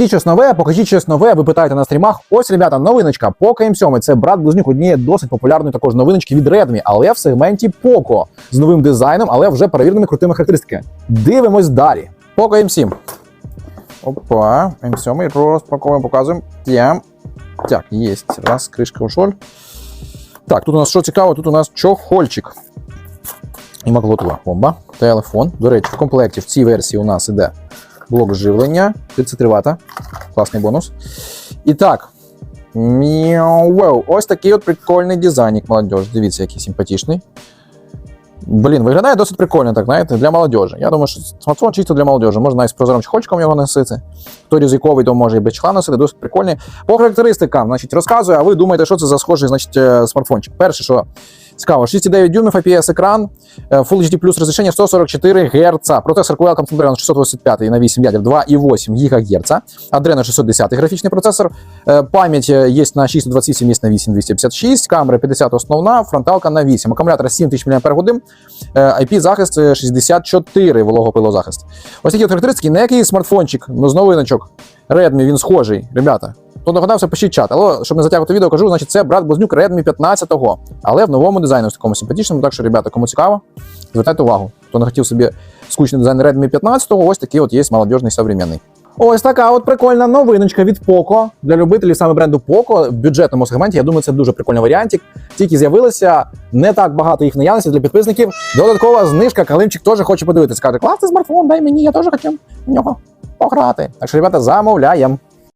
Покажіть щось нове, покажіть щось нове. Ви питаєте на стрімах. Ось, ребята, новиночка. Poco M7. Це брат близнюк однієї досить популярної також новиночки від Redmi, але в сегменті Poco з новим дизайном, але вже перевіреними крутими характеристиками. Дивимось далі. Poco M7. Опа, М7 розпаковуємо, показуємо. Тям. Так, є. Раз, кришка ушоль. Так, тут у нас що цікаво, тут у нас чохольчик. І макулатура. Бомба. Телефон. До речі, в комплекті в цій версії у нас іде блок живлення. 33 Вт. Класний бонус. І так. Мяу. Ось такий от прикольний дизайнік, молодіж. Дивіться, який симпатичний. Блін, виглядає досить прикольно, так знаєте, для молодежі. Я думаю, що смартфон чисто для молодежі. Можна навіть з прозорим чехольчиком його носити. Хто ризиковий, то може і без чехла носити, досить прикольний. По характеристикам, значить, розказую, а ви думаєте, що це за схожий значить, е, смартфончик. Перше, що цікаво, 6,9 дюймів IPS екран, е, Full HD Plus розрішення 144 Гц, процесор Qualcomm Snapdragon 625 на 8 ядер 2,8 ГГц, Adreno 610 графічний процесор, е, пам'ять е, є на 628, є на 8256, камера 50 основна, фронталка на 8, акумулятор 7000 мАч, IP-захист е, 64 вологопилозахист. Ось такі от характеристики, не який смартфончик, ну з новиночок. Redmi, він схожий, ребята. Хто догадався, пишіть чат. Але щоб не затягувати відео, кажу, значить, це брат Близнюк Redmi 15-го, але в новому дизайні, ось такому симпатичному. Так що, ребята, кому цікаво, звертайте увагу. Хто не хотів собі скучний дизайн Redmi 15-го, ось такий от є молодіжний современний. Ось така от прикольна новиночка від Poco. Для любителів саме бренду Poco в бюджетному сегменті. Я думаю, це дуже прикольний варіантик. Тільки з'явилися не так багато їх наявності для підписників. Додаткова знижка. Калимчик теж хоче подивитися. Каже, класний смартфон, дай мені, я теж хочу в нього пограти. Так що, ребята, замовляємо.